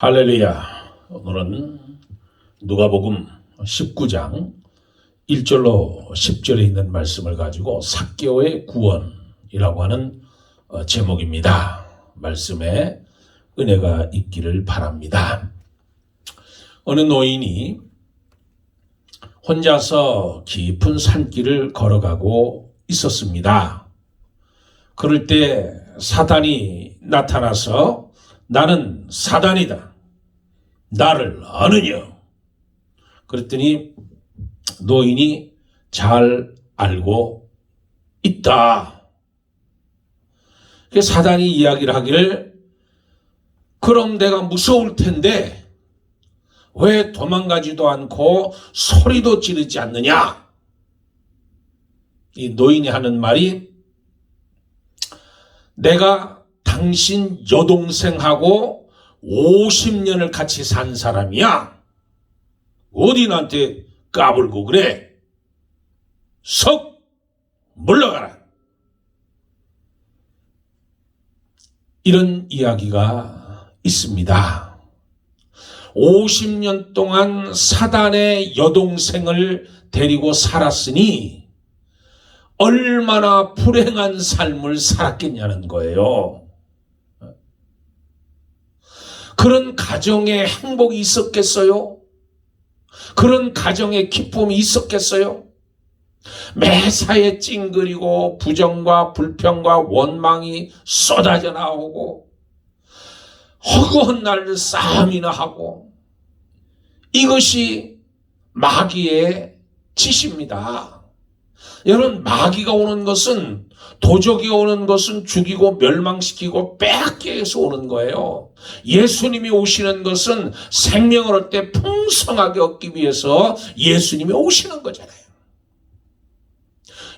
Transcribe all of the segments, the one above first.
할렐루야. 오늘은 누가복음 19장 1절로 10절에 있는 말씀을 가지고 사개오의 구원이라고 하는 어, 제목입니다. 말씀에 은혜가 있기를 바랍니다. 어느 노인이 혼자서 깊은 산길을 걸어가고 있었습니다. 그럴 때 사단이 나타나서 나는 사단이다. 나를 아느냐? 그랬더니 노인이 잘 알고 있다. 그 사단이 이야기를 하기를 그럼 내가 무서울 텐데 왜 도망가지도 않고 소리도 지르지 않느냐? 이 노인이 하는 말이 내가 당신 여동생하고 50년을 같이 산 사람이야. 어디 나한테 까불고 그래? 석 물러가라. 이런 이야기가 있습니다. 50년 동안 사단의 여동생을 데리고 살았으니 얼마나 불행한 삶을 살았겠냐는 거예요. 그런 가정에 행복이 있었겠어요? 그런 가정에 기쁨이 있었겠어요? 매사에 찡그리고 부정과 불평과 원망이 쏟아져 나오고 허구한 날 싸움이나 하고 이것이 마귀의 짓입니다. 여러분 마귀가 오는 것은 도적이 오는 것은 죽이고 멸망시키고 빼앗기 위해서 오는 거예요. 예수님이 오시는 것은 생명을 얻을 때 풍성하게 얻기 위해서 예수님이 오시는 거잖아요.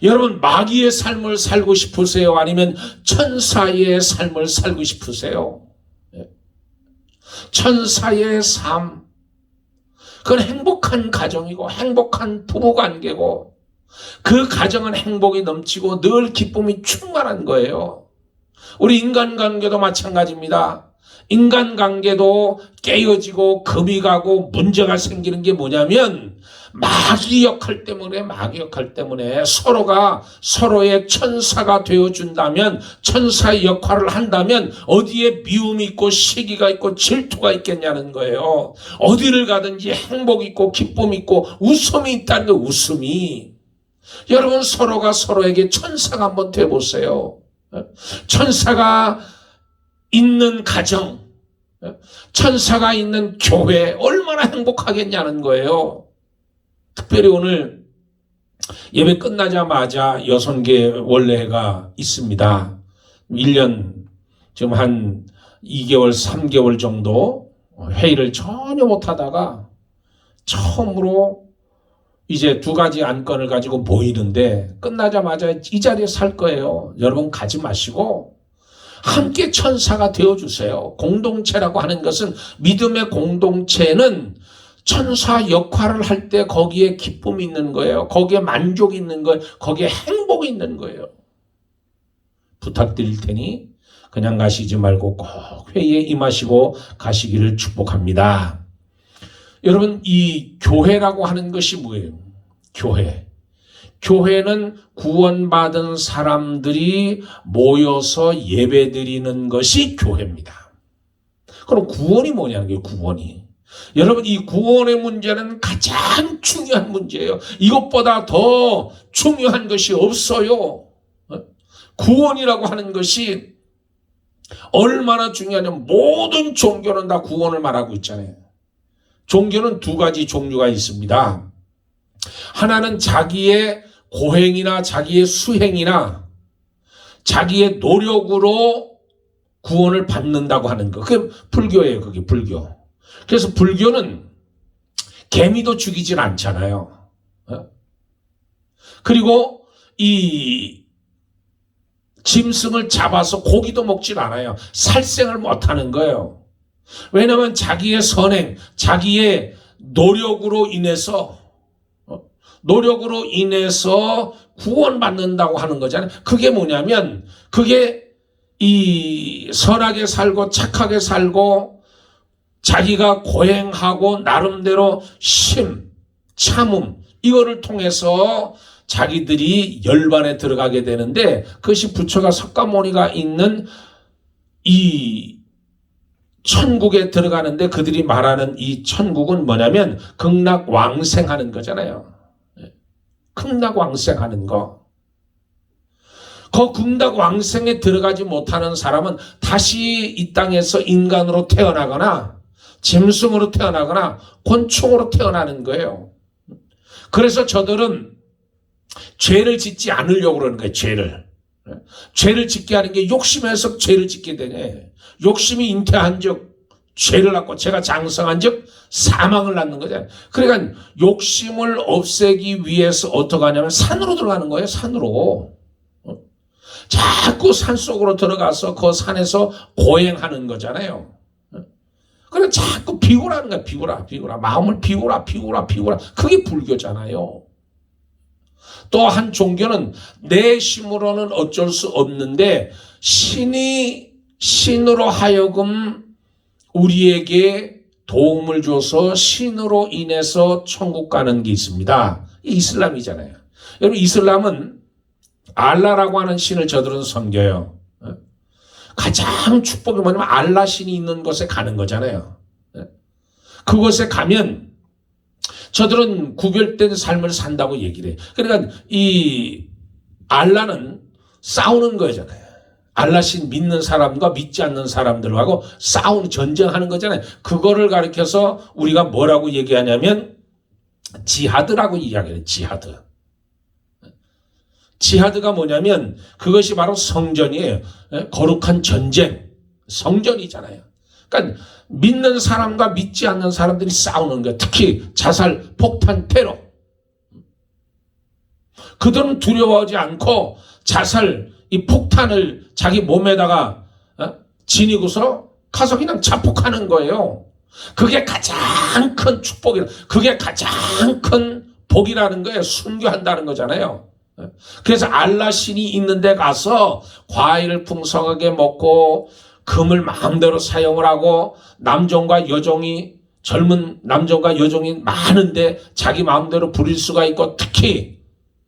여러분 마귀의 삶을 살고 싶으세요? 아니면 천사의 삶을 살고 싶으세요? 예. 천사의 삶. 그건 행복한 가정이고 행복한 부부 관계고 그 가정은 행복이 넘치고 늘 기쁨이 충만한 거예요. 우리 인간관계도 마찬가지입니다. 인간관계도 깨어지고 금이 가고 문제가 생기는 게 뭐냐면 마귀 역할 때문에 마귀 역할 때문에 서로가 서로의 천사가 되어준다면 천사의 역할을 한다면 어디에 미움이 있고 시기가 있고 질투가 있겠냐는 거예요. 어디를 가든지 행복 있고 기쁨 있고 웃음이 있다는 거 웃음이 여러분 서로가 서로에게 천사가 한번 돼보세요. 천사가 있는 가정, 천사가 있는 교회 얼마나 행복하겠냐는 거예요. 특별히 오늘 예배 끝나자마자 여성계 원래가 있습니다. 1년 지금 한 2개월, 3개월 정도 회의를 전혀 못 하다가 처음으로 이제 두 가지 안건을 가지고 모이는데 끝나자마자 이 자리에 살 거예요. 여러분 가지 마시고 함께 천사가 되어 주세요. 공동체라고 하는 것은 믿음의 공동체는 천사 역할을 할 때 거기에 기쁨이 있는 거예요. 거기에 만족이 있는 거예요. 거기에 행복이 있는 거예요. 부탁드릴 테니 그냥 가시지 말고 꼭 회의에 임하시고 가시기를 축복합니다. 여러분, 이 교회라고 하는 것이 뭐예요? 교회. 교회는 구원받은 사람들이 모여서 예배 드리는 것이 교회입니다. 그럼 구원이 뭐냐는 게 구원이. 여러분, 이 구원의 문제는 가장 중요한 문제예요. 이것보다 더 중요한 것이 없어요. 구원이라고 하는 것이 얼마나 중요하냐면 모든 종교는 다 구원을 말하고 있잖아요. 종교는 두 가지 종류가 있습니다. 하나는 자기의 고행이나 자기의 수행이나 자기의 노력으로 구원을 받는다고 하는 거. 그게 불교예요. 그게 불교. 그래서 불교는 개미도 죽이질 않잖아요. 어? 그리고 이 짐승을 잡아서 고기도 먹질 않아요. 살생을 못 하는 거예요. 왜냐하면 자기의 선행, 자기의 노력으로 인해서 어? 노력으로 인해서 구원받는다고 하는 거잖아요. 그게 뭐냐면 그게 이 선하게 살고 착하게 살고 자기가 고행하고 나름대로 심, 참음 이거를 통해서 자기들이 열반에 들어가게 되는데 그것이 부처가 석가모니가 있는 이 천국에 들어가는데 그들이 말하는 이 천국은 뭐냐면 극락 왕생하는 거잖아요. 예. 극락 왕생하는 거. 그 극락 왕생에 들어가지 못하는 사람은 다시 이 땅에서 인간으로 태어나거나 짐승으로 태어나거나 곤충으로 태어나는 거예요. 그래서 저들은 죄를 짓지 않으려고 그러는 거예요, 죄를. 예. 죄를 짓게 하는 게 욕심에서 죄를 짓게 되네. 욕심이 잉태한 즉 죄를 낳고 죄가 장성한 즉 사망을 낳는 거잖아요. 그러니까 욕심을 없애기 위해서 어떻게 하냐면 산으로 들어가는 거예요. 산으로. 어? 자꾸 산 속으로 들어가서 그 산에서 고행하는 거잖아요. 어? 그래 자꾸 비우라는 거야. 비우라, 비우라. 마음을 비우라, 비우라, 비우라. 그게 불교잖아요. 또 한 종교는 내 힘으로는 어쩔 수 없는데 신이 신으로 하여금 우리에게 도움을 줘서 신으로 인해서 천국 가는 게 있습니다. 이 이슬람이잖아요. 여러분 이슬람은 알라라고 하는 신을 저들은 섬겨요. 어? 가장 축복이 뭐냐면 알라 신이 있는 곳에 가는 거잖아요. 어? 그곳에 가면 저들은 구별된 삶을 산다고 얘기를 해요. 그러니까 이 알라는 싸우는 거잖아요. 알라신 믿는 사람과 믿지 않는 사람들하고 싸우는 전쟁하는 거잖아요. 그거를 가리켜서 우리가 뭐라고 얘기하냐면 지하드라고 이야기해요. 지하드. 지하드가 뭐냐면 그것이 바로 성전이에요. 예? 거룩한 전쟁. 성전이잖아요. 그러니까 믿는 사람과 믿지 않는 사람들이 싸우는 거예요. 특히 자살, 폭탄, 테러. 그들은 두려워하지 않고 자살, 이 폭탄을 자기 몸에다가 어? 지니고서 가서 그냥 자폭하는 거예요. 그게 가장 큰 축복이라. 그게 가장 큰 복이라는 거예요. 순교한다는 거잖아요. 어? 그래서 알라 신이 있는 데 가서 과일을 풍성하게 먹고 금을 마음대로 사용을 하고 남종과 여종이 젊은 남종과 여종이 많은데 자기 마음대로 부릴 수가 있고 특히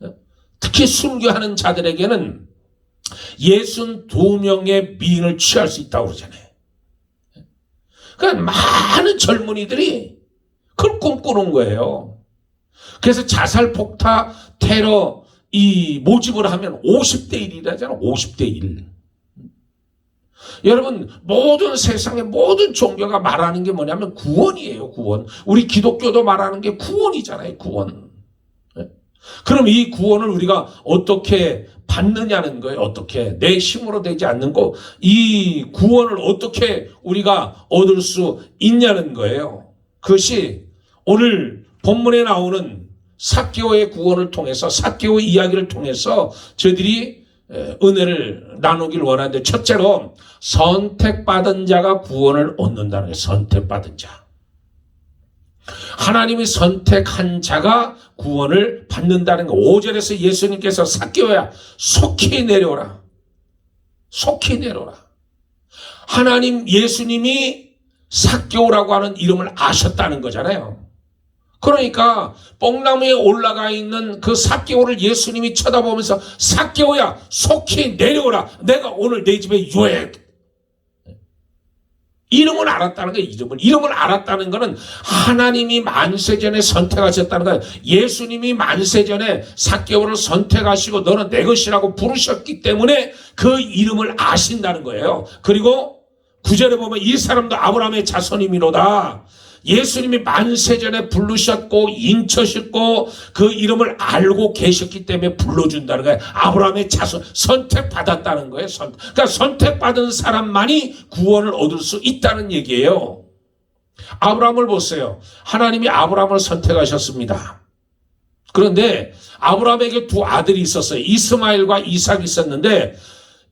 어? 특히 순교하는 자들에게는 예순 두 명의 미인을 취할 수 있다고 그러잖아요. 그러니까 많은 젊은이들이 그걸 꿈꾸는 거예요. 그래서 자살 폭타 테러 이 모집을 하면 50대 1이라잖아. 50대 1. 여러분 모든 세상의 모든 종교가 말하는 게 뭐냐면 구원이에요. 구원. 우리 기독교도 말하는 게 구원이잖아요. 구원. 그럼 이 구원을 우리가 어떻게 받느냐는 거예요. 어떻게 내 힘으로 되지 않는 거 이 구원을 어떻게 우리가 얻을 수 있냐는 거예요. 그것이 오늘 본문에 나오는 사개오의 구원을 통해서 사개오 이야기를 통해서 저희들이 은혜를 나누길 원하는데 첫째로 선택받은 자가 구원을 얻는다는 거예요. 선택받은 자. 하나님이 선택한 자가 구원을 받는다는 거. 5절에서 예수님께서 삭개오야 속히 내려오라. 속히 내려오라. 하나님 예수님이 삭개오라고 하는 이름을 아셨다는 거잖아요. 그러니까 뽕나무에 올라가 있는 그 삭개오를 예수님이 쳐다보면서 삭개오야 속히 내려오라. 내가 오늘 내 집에 유해 이름을 알았다는 거예요. 이름을. 이름을 알았다는 것은 하나님이 만세 전에 선택하셨다는 거예요. 예수님이 만세 전에 사개월을 선택하시고 너는 내 것이라고 부르셨기 때문에 그 이름을 아신다는 거예요. 그리고 구절에 보면 이 사람도 아브라함의 자손이미로다. 예수님이 만세전에 부르셨고 인쳐셨고 그 이름을 알고 계셨기 때문에 불러준다는 거예요. 아브라함의 자손 선택받았다는 거예요. 선, 그러니까 선택받은 사람만이 구원을 얻을 수 있다는 얘기예요. 아브라함을 보세요. 하나님이 아브라함을 선택하셨습니다. 그런데 아브라함에게 두 아들이 있었어요. 이스마일과 이삭이 있었는데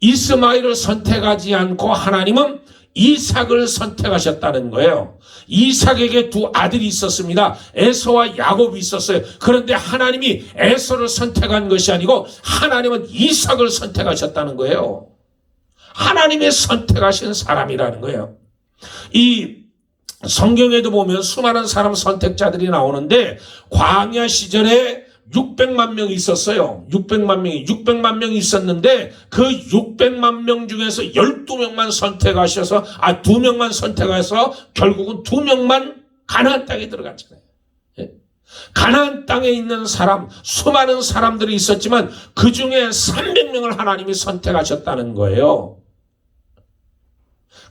이스마일을 선택하지 않고 하나님은 이삭을 선택하셨다는 거예요. 이삭에게 두 아들이 있었습니다. 에서와 야곱이 있었어요. 그런데 하나님이 에서를 선택한 것이 아니고 하나님은 이삭을 선택하셨다는 거예요. 하나님의 선택하신 사람이라는 거예요. 이 성경에도 보면 수많은 사람 선택자들이 나오는데 광야 시절에 600만 명이 있었어요. 600만 명이 600만 명이 있었는데 그 600만 명 중에서 12명만 선택하셔서 아 2명만 선택해서 결국은 2명만 가나안 땅에 들어갔잖아요. 예? 가나안 땅에 있는 사람 수많은 사람들이 있었지만 그 중에 300명을 하나님이 선택하셨다는 거예요.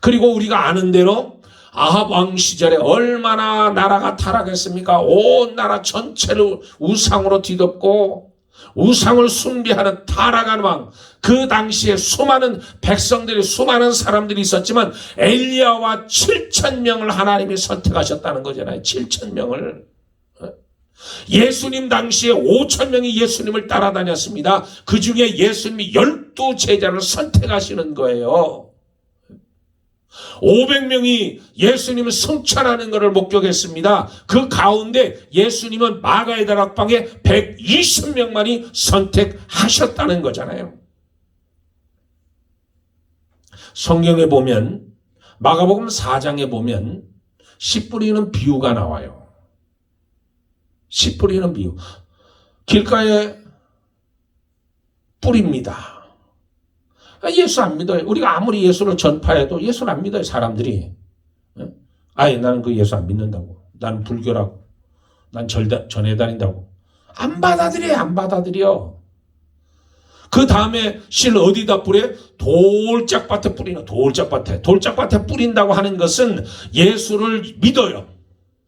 그리고 우리가 아는 대로 아합 왕 시절에 얼마나 나라가 타락했습니까? 온 나라 전체를 우상으로 뒤덮고 우상을 숭배하는 타락한 왕. 그 당시에 수많은 백성들이 수많은 사람들이 있었지만 엘리야와 7천 명을 하나님이 선택하셨다는 거잖아요. 7천 명을. 예수님 당시에 5천 명이 예수님을 따라다녔습니다. 그 중에 예수님이 열두 제자를 선택하시는 거예요. 500명이 예수님을 성찬하는 것을 목격했습니다. 그 가운데 예수님은 마가의 다락방에 120명만이 선택하셨다는 거잖아요. 성경에 보면 마가복음 4장에 보면 씨 뿌리는 비유가 나와요. 씨 뿌리는 비유. 길가에 뿌립니다. 아, 예수 안 믿어요. 우리가 아무리 예수를 전파해도 예수를 안 믿어요, 사람들이. 예? 아예 나는 그 예수 안 믿는다고. 나는 불교라고. 난 절대, 전해 다닌다고. 안 받아들여요, 안 받아들여. 그 다음에 실 어디다 뿌려? 돌짝밭에 뿌리는 돌짝밭에. 돌짝밭에 뿌린다고 하는 것은 예수를 믿어요.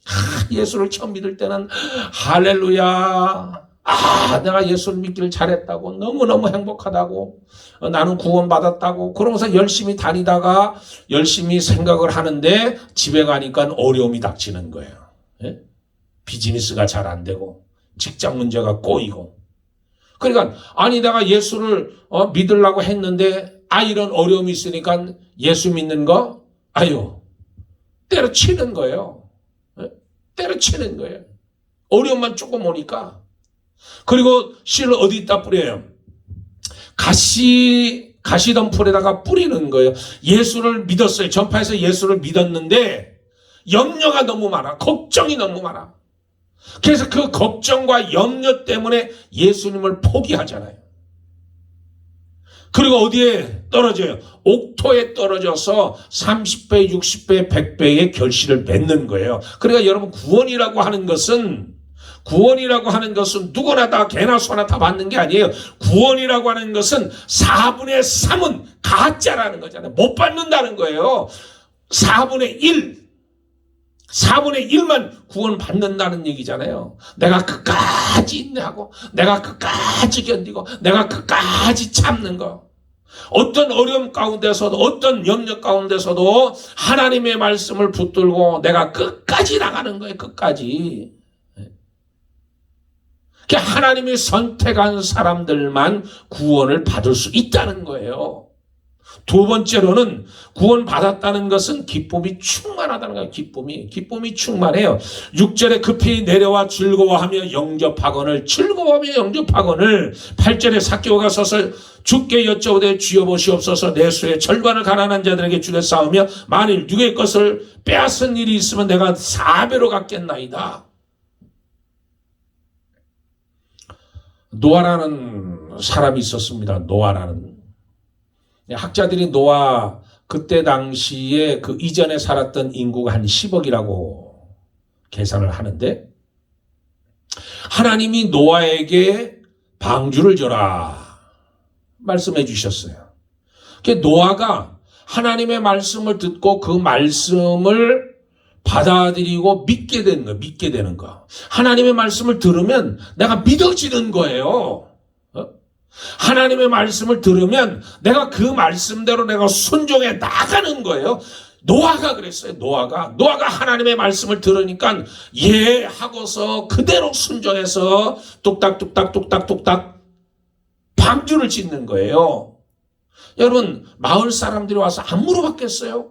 아, 예수를 처음 믿을 때는 할렐루야. 아, 내가 예수를 믿기를 잘했다고. 너무너무 행복하다고. 어, 나는 구원받았다고. 그러면서 열심히 다니다가 열심히 생각을 하는데 집에 가니까 어려움이 닥치는 거예요. 예? 비즈니스가 잘 안 되고, 직장 문제가 꼬이고. 그러니까, 아니, 내가 예수를 어, 믿으려고 했는데, 아, 이런 어려움이 있으니까 예수 믿는 거, 아유, 때려치는 거예요. 예? 때려치는 거예요. 어려움만 조금 오니까. 그리고 씨를 어디다 뿌려요? 가시, 가시덤불에다가 뿌리는 거예요. 예수를 믿었어요. 전파해서 예수를 믿었는데, 염려가 너무 많아. 걱정이 너무 많아. 그래서 그 걱정과 염려 때문에 예수님을 포기하잖아요. 그리고 어디에 떨어져요? 옥토에 떨어져서 30배, 60배, 100배의 결실을 맺는 거예요. 그러니까 여러분 구원이라고 하는 것은 구원이라고 하는 것은 누구나 다 개나 소나 다 받는 게 아니에요. 구원이라고 하는 것은 4분의 3은 가짜라는 거잖아요. 못 받는다는 거예요. 4분의 1. 4분의 1만 구원 받는다는 얘기잖아요. 내가 끝까지 인내하고, 내가 끝까지 견디고, 내가 끝까지 참는 거. 어떤 어려움 가운데서도, 어떤 염려 가운데서도 하나님의 말씀을 붙들고 내가 끝까지 나가는 거예요. 끝까지. 하나님이 선택한 사람들만 구원을 받을 수 있다는 거예요. 두 번째로는 구원 받았다는 것은 기쁨이 충만하다는 거예요. 기쁨이 기쁨이 충만해요. 6절에 급히 내려와 즐거워하며 영접하거늘 즐거워하며 영접하거늘 8절에 사교가 서서 주께 여쭤오되 주여 보시옵소서 내 수의 절반을 가난한 자들에게 주려 싸우며 만일 누구의 것을 빼앗은 일이 있으면 내가 사배로 갚겠나이다. 노아라는 사람이 있었습니다. 노아라는. 학자들이 노아 그때 당시에 그 이전에 살았던 인구가 한 10억이라고 계산을 하는데 하나님이 노아에게 방주를 줘라 말씀해 주셨어요. 그 노아가 하나님의 말씀을 듣고 그 말씀을 받아들이고 믿게 되는 거, 믿게 되는 거. 하나님의 말씀을 들으면 내가 믿어지는 거예요. 어? 하나님의 말씀을 들으면 내가 그 말씀대로 내가 순종해 나가는 거예요. 노아가 그랬어요. 노아가 노아가 하나님의 말씀을 들으니까 예 하고서 그대로 순종해서 뚝딱뚝딱 뚝딱뚝딱 방주를 짓는 거예요. 여러분 마을 사람들이 와서 안 물어봤겠어요?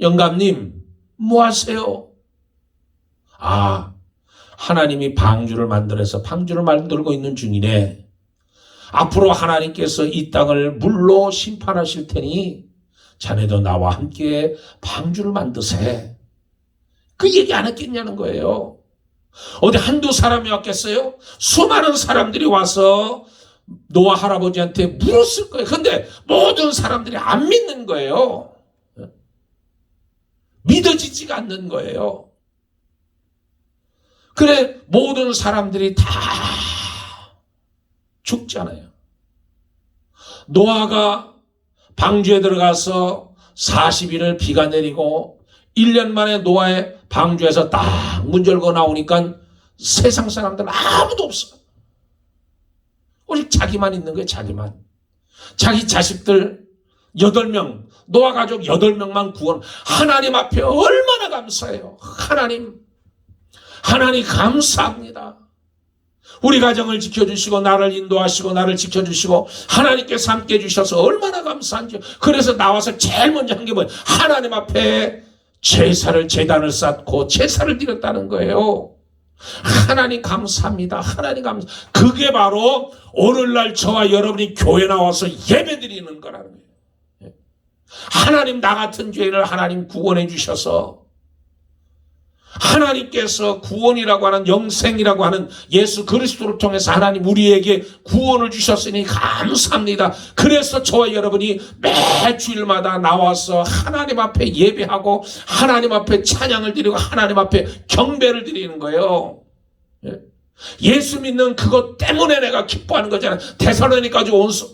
영감님 뭐 하세요? 아, 하나님이 방주를 만들어서 방주를 만들고 있는 중이네. 앞으로 하나님께서 이 땅을 물로 심판하실 테니 자네도 나와 함께 방주를 만드세. 그 얘기 안 했겠냐는 거예요. 어디 한두 사람이 왔겠어요? 수많은 사람들이 와서 노아 할아버지한테 물었을 거예요. 근데 모든 사람들이 안 믿는 거예요. 믿어지지가 않는 거예요. 그래, 모든 사람들이 다 죽잖아요. 노아가 방주에 들어가서 40일을 비가 내리고 1년 만에 노아의 방주에서 딱 문 열고 나오니까 세상 사람들 아무도 없어. 오직 자기만 있는 거예요, 자기만. 자기 자식들 8명, 노아 가족 8명만 구원. 하나님 앞에 얼마나 감사해요. 하나님, 하나님 감사합니다. 우리 가정을 지켜주시고 나를 인도하시고 나를 지켜주시고 하나님께서 함께 해주셔서 얼마나 감사한지 그래서 나와서 제일 먼저 한 게 뭐예요? 하나님 앞에 제사를 제단을 쌓고 제사를 드렸다는 거예요. 하나님 감사합니다. 하나님 감사. 그게 바로 오늘날 저와 여러분이 교회 나와서 예배 드리는 거라는 거예요. 하나님 나 같은 죄인을 하나님 구원해 주셔서 하나님께서 구원이라고 하는 영생이라고 하는 예수 그리스도를 통해서 하나님 우리에게 구원을 주셨으니 감사합니다. 그래서 저와 여러분이 매 주일마다 나와서 하나님 앞에 예배하고 하나님 앞에 찬양을 드리고 하나님 앞에 경배를 드리는 거예요. 예? 예수 믿는 그것 때문에 내가 기뻐하는 거잖아요. 대사로니까지 온수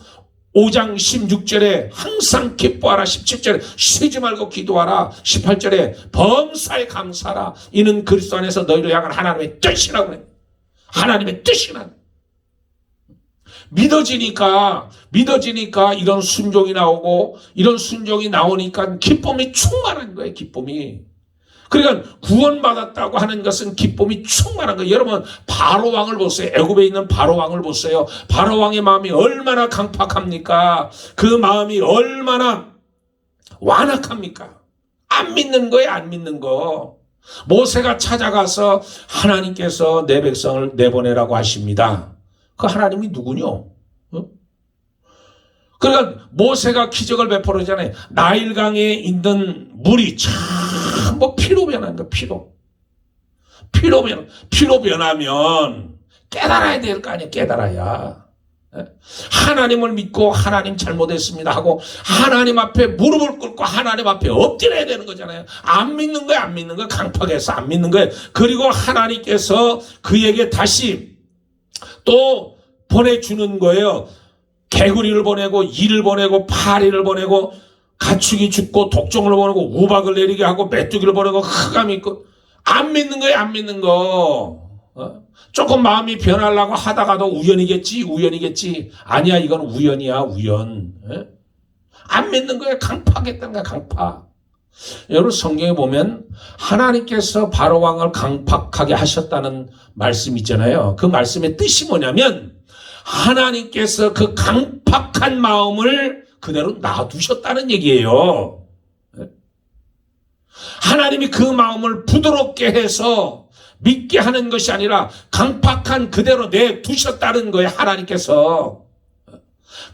5장 16절에 항상 기뻐하라. 17절에 쉬지 말고 기도하라. 18절에 범사에 감사하라. 이는 그리스도 안에서 너희를 향한 하나님의 뜻이라고 그래. 하나님의 뜻이라 믿어지니까 믿어지니까 이런 순종이 나오고 이런 순종이 나오니까 기쁨이 충만한 거예요 기쁨이 그러니까 구원받았다고 하는 것은 기쁨이 충만한 거예요. 여러분 바로 왕을 보세요. 애굽에 있는 바로 왕을 보세요. 바로 왕의 마음이 얼마나 강팍합니까? 그 마음이 얼마나 완악합니까? 안 믿는 거예요, 안 믿는 거. 모세가 찾아가서 하나님께서 내 백성을 내보내라고 하십니다. 그 하나님이 누구뇨? 어? 그러니까 모세가 기적을 베풀었잖아요. 나일강에 있는 물이 참 뭐 피로 거 피로. 피로 변 피로 변하면 깨달아야 될 거 아니에요. 깨달아야. 예? 하나님을 믿고 하나님 잘못했습니다 하고 하나님 앞에 무릎을 꿇고 하나님 앞에 엎드려야 되는 거잖아요. 안 믿는 거야, 안 믿는 거야. 강팍해서 안 믿는 거예요. 그리고 하나님께서 그에게 다시 또 보내주는 거예요. 개구리를 보내고 이를 보내고 파리를 보내고 가축이 죽고 독종을 보내고 우박을 내리게 하고 메뚜기를 보내고 흑암이 있고 안 믿는 거예요 안 믿는 거. 어? 조금 마음이 변하려고 하다가도 우연이겠지 우연이겠지. 아니야 이건 우연이야 우연. 에? 안 믿는 거예요 강파하겠다는 거야 강파. 여러분 성경에 보면 하나님께서 바로 왕을 강팍하게 하셨다는 말씀 있잖아요. 그 말씀의 뜻이 뭐냐면 하나님께서 그 강팍한 마음을 그대로 놔두셨다는 얘기예요. 하나님이 그 마음을 부드럽게 해서 믿게 하는 것이 아니라 강팍한 그대로 내두셨다는 거예요. 하나님께서.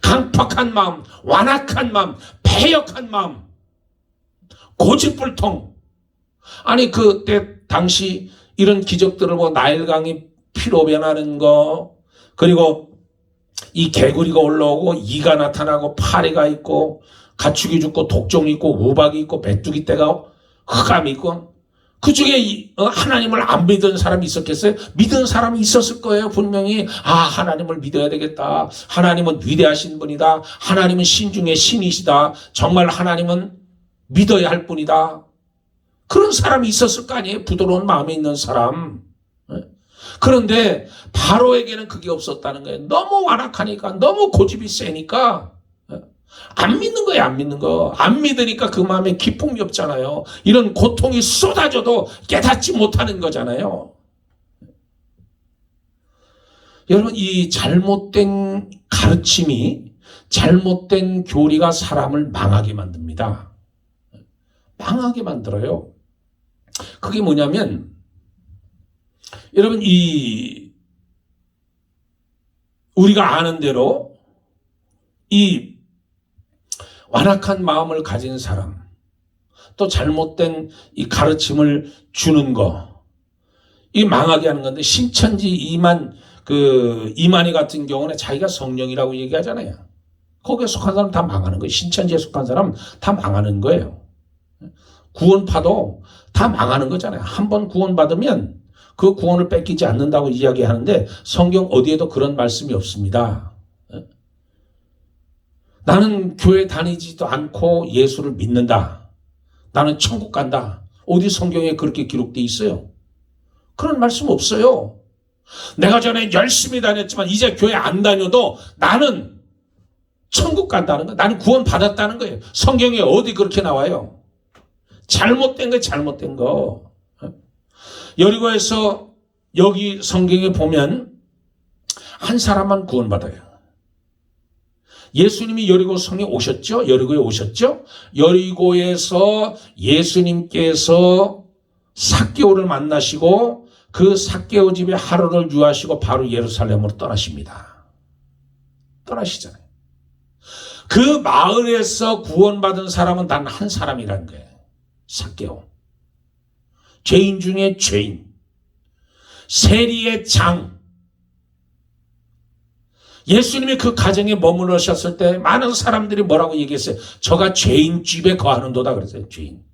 강팍한 마음, 완악한 마음, 패역한 마음, 고집불통. 아니 그때 당시 이런 기적들을 보고 나일강이 피로 변하는 거 그리고 이 개구리가 올라오고 이가 나타나고 파리가 있고 가축이 죽고 독종이 있고 우박이 있고 메뚜기 떼가 흑암이 있고 그 중에 어, 하나님을 안 믿은 사람이 있었겠어요? 믿은 사람이 있었을 거예요, 분명히. 아, 하나님을 믿어야 되겠다. 하나님은 위대하신 분이다. 하나님은 신중의 신이시다. 정말 하나님은 믿어야 할 분이다. 그런 사람이 있었을 거 아니에요? 부드러운 마음에 있는 사람. 그런데 바로에게는 그게 없었다는 거예요. 너무 완악하니까, 너무 고집이 세니까, 안 믿는 거예요, 안 믿는 거. 안 믿으니까 그 마음에 기쁨이 없잖아요. 이런 고통이 쏟아져도 깨닫지 못하는 거잖아요. 여러분, 이 잘못된 가르침이, 잘못된 교리가 사람을 망하게 만듭니다. 망하게 만들어요. 그게 뭐냐면, 여러분, 이, 우리가 아는 대로, 이 완악한 마음을 가진 사람, 또 잘못된 이 가르침을 주는 거. 이 망하게 하는 건데 신천지 이만 그 이만희 같은 경우는 자기가 성령이라고 얘기하잖아요. 거기에 속한 사람 다 망하는 거예요. 신천지에 속한 사람 다 망하는 거예요. 구원파도 다 망하는 거잖아요. 한 번 구원받으면 그 구원을 뺏기지 않는다고 이야기하는데 성경 어디에도 그런 말씀이 없습니다. 나는 교회 다니지도 않고 예수를 믿는다. 나는 천국 간다. 어디 성경에 그렇게 기록돼 있어요? 그런 말씀 없어요. 내가 전에 열심히 다녔지만 이제 교회 안 다녀도 나는 천국 간다는 거. 나는 구원 받았다는 거예요. 성경에 어디 그렇게 나와요? 잘못된 거 잘못된 거. 여리고에서 여기 성경에 보면 한 사람만 구원받아요. 예수님이 여리고 성에 오셨죠? 여리고에 오셨죠? 여리고에서 예수님께서 사개오를 만나시고 그 사개오 집에 하루를 유하시고 바로 예루살렘으로 떠나십니다. 떠나시잖아요. 그 마을에서 구원받은 사람은 단 한 사람이라는 거예요. 사개오. 죄인 중에 죄인. 세리의 장. 예수님이 그 가정에 머무르셨을 때 많은 사람들이 뭐라고 얘기했어요? 저가 죄인 집에 거하는 도다 그랬어요. 죄인.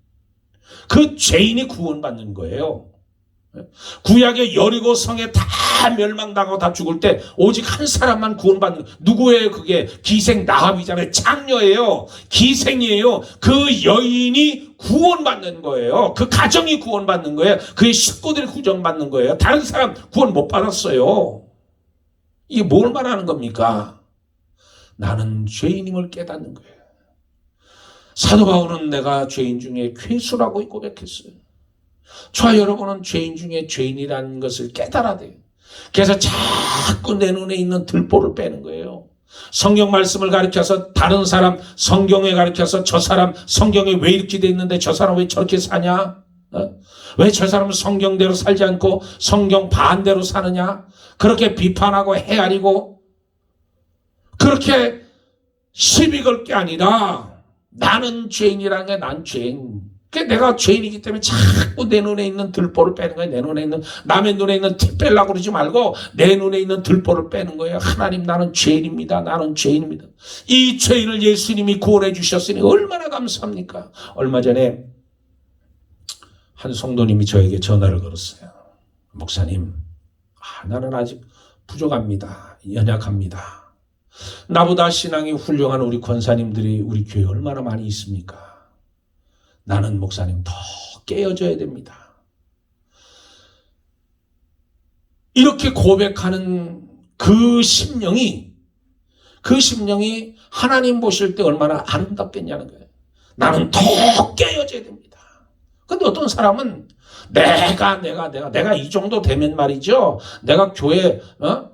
그 죄인이 구원받는 거예요. 구약의 여리고 성에 다 멸망당하고 다 죽을 때 오직 한 사람만 구원받는 누구예요? 그게 기생 나합이잖아요. 장녀예요. 기생이에요. 그 여인이 구원받는 거예요. 그 가정이 구원받는 거예요. 그의 식구들이 구원받는 거예요. 다른 사람 구원 못 받았어요. 이게 뭘 말하는 겁니까? 나는 죄인임을 깨닫는 거예요. 사도 바울은 내가 죄인 중에 괴수라고 고백했어요. 저와 여러분은 죄인 중에 죄인이라는 것을 깨달아야 돼요. 그래서 자꾸 내 눈에 있는 들보를 빼는 거예요. 성경 말씀을 가르쳐서 다른 사람 성경에 가르쳐서 저 사람 성경에 왜 이렇게 돼 있는데 저 사람 왜 저렇게 사냐? 어? 왜저 사람은 성경대로 살지 않고 성경 반대로 사느냐? 그렇게 비판하고 헤아리고 그렇게 시비 걸 게 아니라 나는 죄인이라는 게 난 죄인. 그 내가 죄인이기 때문에 자꾸 내 눈에 있는 들보를 빼는 거야. 내 눈에 있는 남의 눈에 있는 티 빼려고 그러지 말고 내 눈에 있는 들보를 빼는 거예요. 하나님 나는 죄인입니다. 나는 죄인입니다. 이 죄인을 예수님이 구원해 주셨으니 얼마나 감사합니까? 얼마 전에 한 성도님이 저에게 전화를 걸었어요. 목사님, 아, 나는 아직 부족합니다. 연약합니다. 나보다 신앙이 훌륭한 우리 권사님들이 우리 교회에 얼마나 많이 있습니까? 나는 목사님 더 깨어져야 됩니다. 이렇게 고백하는 그 심령이 그 심령이 하나님 보실 때 얼마나 아름답겠냐는 거예요. 나는 더 깨어져야 됩니다. 근데 어떤 사람은 내가 내가 내가 내가 이 정도 되면 말이죠. 내가 교회 어?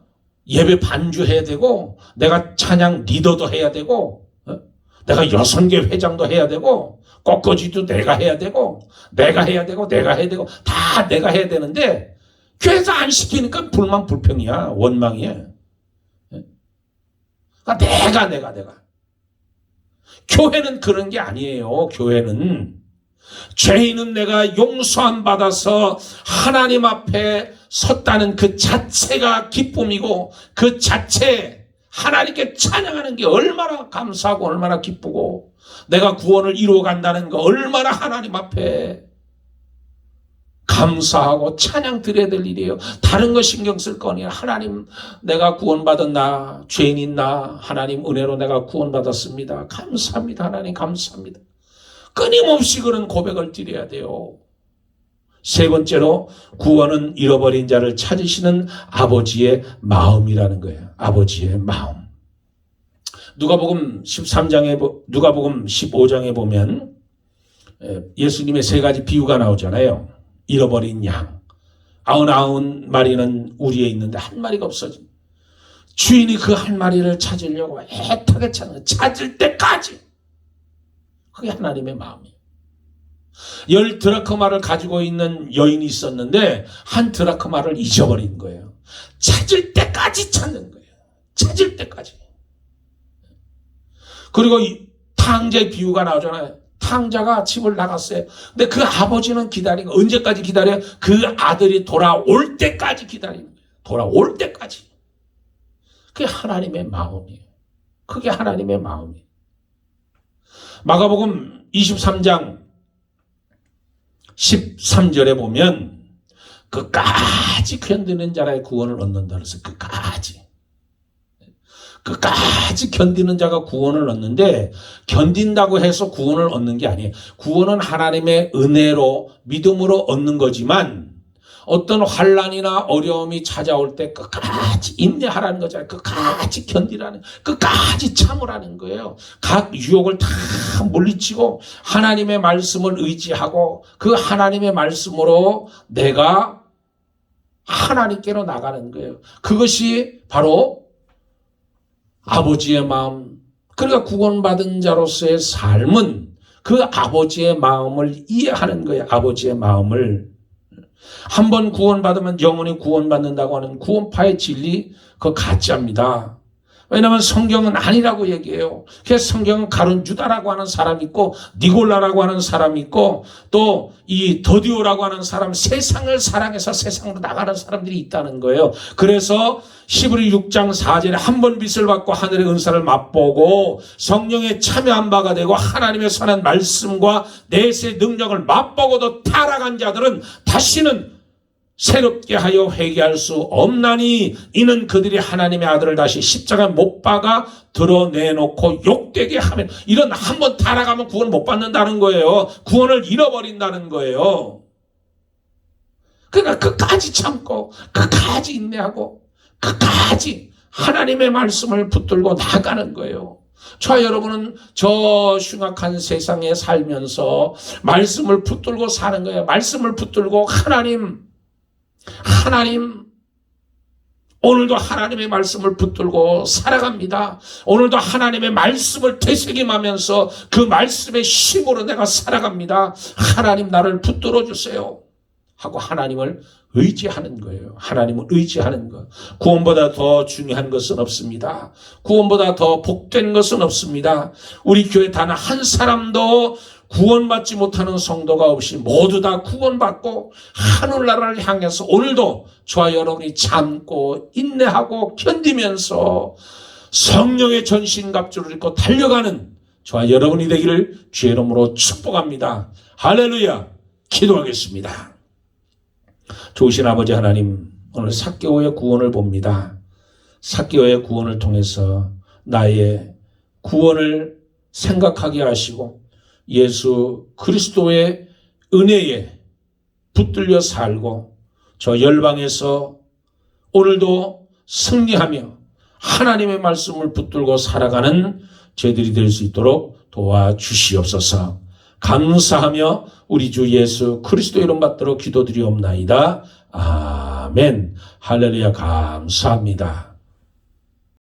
예배 반주해야 되고 내가 찬양 리더도 해야 되고 어? 내가 여성계 회장도 해야 되고 꽃꽂이도 내가 해야 되고 내가 해야 되고 내가 해야 되고 다 내가 해야 되는데 교회에서 안 시키니까 불만 불평이야 원망이야. 그러니까 내가 내가 내가 교회는 그런 게 아니에요. 교회는 죄인은 내가 용서함 받아서 하나님 앞에 섰다는 그 자체가 기쁨이고 그 자체 하나님께 찬양하는 게 얼마나 감사하고 얼마나 기쁘고 내가 구원을 이루어 간다는 거 얼마나 하나님 앞에 감사하고 찬양 드려야 될 일이에요. 다른 거 신경 쓸 거니 하나님 내가 구원받은 나 죄인인 나 하나님 은혜로 내가 구원받았습니다. 감사합니다. 하나님 감사합니다. 끊임없이 그런 고백을 드려야 돼요. 세 번째로 구원은 잃어버린 자를 찾으시는 아버지의 마음이라는 거예요. 아버지의 마음. 누가복음 13장에 누가복음 15장에 보면 예수님의 세 가지 비유가 나오잖아요. 잃어버린 양. 아흔아흔 마리는 우리에 있는데 한 마리가 없어진. 주인이 그 한 마리를 찾으려고 애타게 찾는 찾을 때까지 그게 하나님의 마음이에요. 열 드라크마를 가지고 있는 여인이 있었는데 한 드라크마를 잊어버린 거예요. 찾을 때까지 찾는 거예요. 찾을 때까지. 그리고 탕제 비유가 나오잖아요. 탕자가 집을 나갔어요. 근데 그 아버지는 기다리고 언제까지 기다려요? 그 아들이 돌아올 때까지 기다리는 거예요. 돌아올 때까지. 그게 하나님의 마음이에요. 그게 하나님의 마음이에요. 마가복음 23장 13절에 보면 끝까지 견디는 자라의 구원을 얻는다 그래서 끝까지 끝까지 견디는 자가 구원을 얻는데 견딘다고 해서 구원을 얻는 게 아니에요. 구원은 하나님의 은혜로 믿음으로 얻는 거지만 어떤 환란이나 어려움이 찾아올 때 끝까지 인내하라는 거잖아요. 끝까지 견디라는 끝까지 참으라는 거예요. 각 유혹을 다 물리치고 하나님의 말씀을 의지하고 그 하나님의 말씀으로 내가 하나님께로 나가는 거예요. 그것이 바로 아버지의 마음. 그러니까 구원받은 자로서의 삶은 그 아버지의 마음을 이해하는 거예요. 아버지의 마음을. 한번 구원받으면 영원히 구원받는다고 하는 구원파의 진리, 그거 가짜입니다. 왜냐하면 성경은 아니라고 얘기해요. 그래서 성경은 가룟 유다라고 하는 사람이 있고 니골라라고 하는 사람이 있고 또 이 더디오라고 하는 사람 세상을 사랑해서 세상으로 나가는 사람들이 있다는 거예요. 그래서 시브리 6장 4절에 한 번 빛을 받고 하늘의 은사를 맛보고 성령에 참여한 바가 되고 하나님의 선한 말씀과 내세 능력을 맛보고도 타락한 자들은 다시는 새롭게 하여 회개할 수 없나니 이는 그들이 하나님의 아들을 다시 십자가 못 박아 드러내놓고 욕되게 하면 이런 한번 타락하면 구원 못 받는다는 거예요. 구원을 잃어버린다는 거예요. 그러니까 끝까지 참고 끝까지 인내하고 끝까지 하나님의 말씀을 붙들고 나가는 거예요. 저 여러분은 저 흉악한 세상에 살면서 말씀을 붙들고 사는 거예요. 말씀을 붙들고 하나님 하나님, 오늘도 하나님의 말씀을 붙들고 살아갑니다. 오늘도 하나님의 말씀을 되새김하면서 그 말씀의 힘으로 내가 살아갑니다. 하나님 나를 붙들어 주세요. 하고 하나님을 의지하는 거예요. 하나님을 의지하는 것. 구원보다 더 중요한 것은 없습니다. 구원보다 더 복된 것은 없습니다. 우리 교회 단 한 사람도 구원받지 못하는 성도가 없이 모두 다 구원받고 하늘나라를 향해서 오늘도 저와 여러분이 참고 인내하고 견디면서 성령의 전신갑주를 입고 달려가는 저와 여러분이 되기를 주의 이름으로 축복합니다. 할렐루야 기도하겠습니다. 좋으신 아버지 하나님 오늘 사개오의 구원을 봅니다. 사개오의 구원을 통해서 나의 구원을 생각하게 하시고 예수 그리스도의 은혜에 붙들려 살고 저 열방에서 오늘도 승리하며 하나님의 말씀을 붙들고 살아가는 저희들이 될 수 있도록 도와주시옵소서. 감사하며 우리 주 예수 그리스도 이름 받도록 기도드리옵나이다. 아멘. 할렐루야 감사합니다.